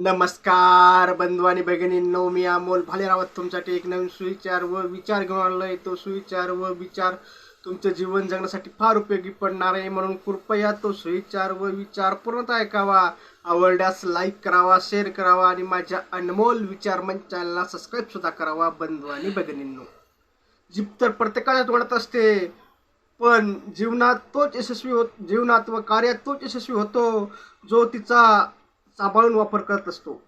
नमस्कार बंधू आणि भगिनींनो मी अमोल भालेरावत तुमच्यासाठी एक नवीन सुविचार व विचार घेऊन आलोय तो सुविचार व विचार तुमचं जीवन जगण्यासाठी फार उपयोगी पडणार आहे. म्हणून कृपया तो सुविचार व विचार पूर्णतः ऐकावा. आवडल्यास लाईक करावा शेअर करावा आणि माझ्या अनमोल विचार मंच चॅनलला सबस्क्राईब सुद्धा करावा बंधू आणि भगिनींनो. जीप तर प्रत्येकाला तोडत असते पण जीवनात तोच यशस्वी होत जीवनात व कार्यात तोच यशस्वी होतो जो तिचा सांभाळून वापर करत असतो.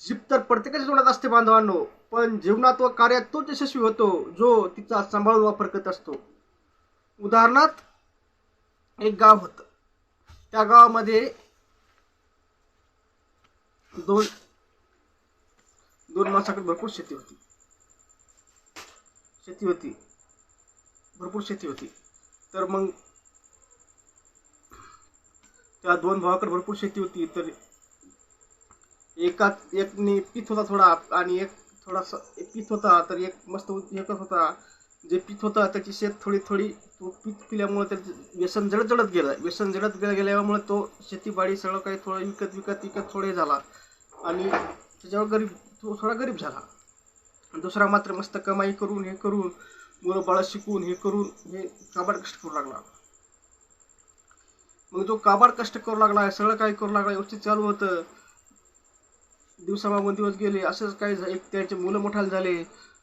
जीप तर प्रत्येकाच्या तोंडात असते बांधवांनो. पण जीवनात व कार्यात तोच यशस्वी होतो जो तिचा सांभाळून वापर करत असतो. उदाहरणार्थ एक गाव होतं. त्या गावामध्ये दोन दोन माणसाकडे भरपूर शेती होती. शेती होती. भरपूर शेती होती. तर मग त्या दोन भावाकडे भरपूर शेती होती. तर एका एक पीत होता थोडा आणि एक थोडासा एक पीत होता तर एक मस्त एकच होता. जे पीत होता त्याची शेत थोडी थोडी तो पीत पिल्यामुळे त्याचं व्यसन जडत जडत गेलं. व्यसन जडत गेलं गेल्यामुळे तो शेतीबाडी सगळं काही थोडं विकत विकत विकत थोडे झाला. आणि त्याच्यावर गरीब तो थोडा गरीब झाला. दुसरा मात्र मस्त कमाई करून हे करून मुलं बाळं शिकून हे करून हे काबाड कष्ट करू लागला. मग जो काबाड कष्ट करू लागला सगळं काही करू लागला व्यवस्थित चालू होतं. दिवसामागून दिवस गेले असंच काही एक त्यांचे मुलं मोठाले झाले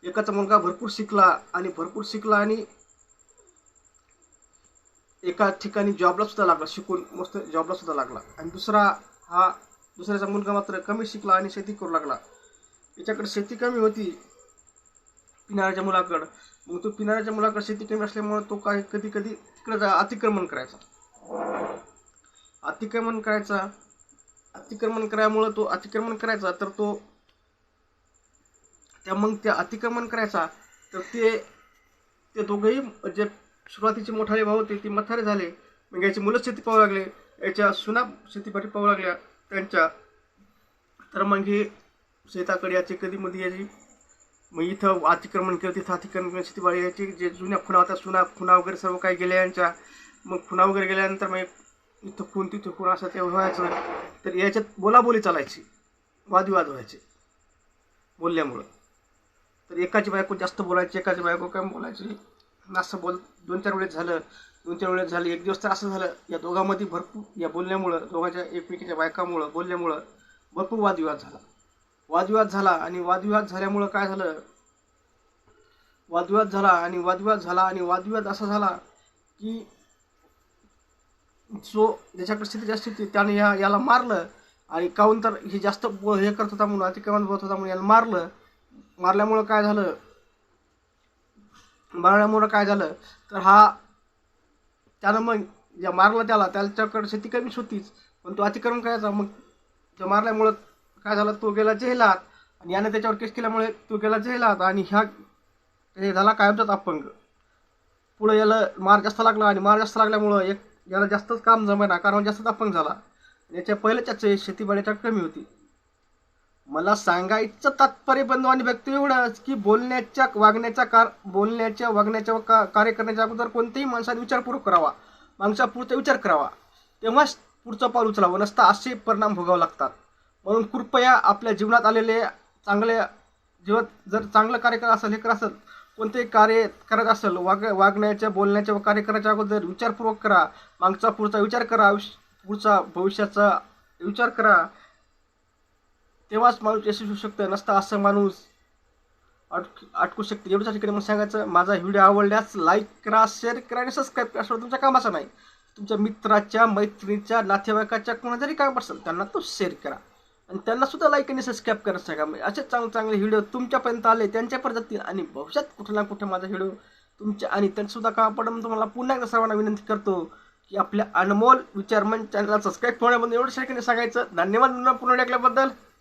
एकाचा मुलगा भरपूर शिकला आणि भरपूर शिकला आणि एका ठिकाणी जॉबला सुद्धा लागला शिकून मस्त जॉबला सुद्धा लागला. आणि दुसरा हा दुसऱ्याचा मुलगा मात्र कमी शिकला आणि शेती करू लागला. याच्याकडे शेती कमी होती पिणाऱ्याच्या मुलाकडं. मग तो पिणाऱ्याच्या मुलाकडे शेती कमी असल्यामुळे तो काय कधी कधी तिकडे अतिक्रमण करायचा. अतिक्रमण करायचा. अतिक्रमण करायमुळं तो अतिक्रमण करायचा तर तो त्या मग त्या अतिक्रमण करायचा तर ते ते दोघंही जे सुरुवातीचे मोठाले भाऊ होते ते मथारे झाले. मग याची मुलं शेती पाहू लागले. याच्या सुना शेतीपाठी पाहू लागल्या त्यांच्या. तर मग हे शेताकडे याची कधी मध्ये याची मग इथं अतिक्रमण केलं तिथं अतिक्रमण केलं शेतीबाडी याची जे जुन्या खुणा होत्या सुना खुणा वगैरे सर्व काही गेल्या यांच्या. मग खुणा वगैरे गेल्यानंतर मग इथं कोण तिथं कोण असं ते व्हायचं तर याच्यात बोलाबोली चालायची. वादविवाद व्हायचे. बोलल्यामुळं. तर एकाची बायको जास्त बोलायची एकाची बायको काय बोलायची. असं बोल दोन चार वेळेस झालं दोन चार वेळेस झालं एक दिवस तर असं झालं. या दोघांमध्ये भरपूर या बोलण्यामुळं दोघांच्या एकमेकीच्या बायकामुळं बोलल्यामुळं भरपूर वादविवाद झाला. वादविवाद झाला आणि वादविवाद झाल्यामुळं काय झालं? वादविवाद झाला आणि वादविवाद झाला आणि वादविवाद असा झाला की जो ज्याच्याकडे स्थिती जास्त होती त्याने या याला मारलं. आणि काहून तर हे जास्त ब- हे करत होता म्हणून अतिक्रमण बोलत होता म्हणून याला मारलं. मारल्यामुळं काय झालं? मारल्यामुळं काय झालं? तर हा त्यानं मग ज्या मारलं त्याला त्याच्याकडे शेती कमीच होतीच. पण तो अतिक्रमण करायचा. मग त्या मारल्यामुळं काय झालं? तो गेला जेलात. आणि यानं त्याच्यावर केस केल्यामुळे तो गेला जेलात. आणि ह्या हे झाला कायमचाच अपंग. पुढे याला मार जास्त लागला. आणि मार जास्त लागल्यामुळं एक याला जास्तच काम जमेना कारण जास्तच अपंग झाला. याच्या पहिल्याच्या शेतीबाडीच्या कमी होती. मला सांगायचं तात्पर्य बंधू आणि व्यक्ती एवढंच की बोलण्याच्या वागण्याच्या कार बोलण्याच्या वागण्याच्या का कार्य करण्याच्या अगोदर कोणत्याही माणसाने विचारपूर्वक करावा. माणसा पुढचा विचार करावा. तेव्हाच पुढचं पाऊल उचलावं नसता असे परिणाम भोगावे लागतात. म्हणून कृपया आपल्या जीवनात आलेले चांगले जीवनात जर चांगलं कार्य करत असेल हे करत असेल कोणते कार्य करत असेल वाग वागण्याच्या बोलण्याच्या व कार्य करायच्या अगोदर विचारपूर्वक करा. मागचा पुढचा विचार करा. पुढचा भविष्याचा विचार करा. तेव्हाच माणूस यशस्वी होऊ शकतं. नसता असं माणूस अटक अटकू शकते. एवढ्याच ठिकाणी मला सांगायचं माझा व्हिडिओ आवडल्यास लाईक करा शेअर करा आणि सबस्क्राईब करा. असं तुमच्या कामाचं नाही. तुमच्या मित्राच्या मैत्रिणीच्या नातेवाईकाच्या कोणा जरी काम असेल त्यांना तो शेअर करा. आणि त्यांना सुद्धा लाईक आणि सबस्क्राईब करा सांगा म्हणजे असे चांगले चांगले व्हिडिओ तुमच्यापर्यंत आले त्यांच्यापर्यंत जातील. आणि भविष्यात कुठे ना कुठे माझा व्हिडिओ तुमच्या आणि त्यांसुद्धा का काम तुम्हाला पुन्हा एकदा सर्वांना विनंती करतो की आपल्या अनमोल विचारमन चॅनलला सबस्क्राईब होण्याबद्दल एवढं ठिकाणी सांगायचं. धन्यवाद पुन्हा ऐकल्याबद्दल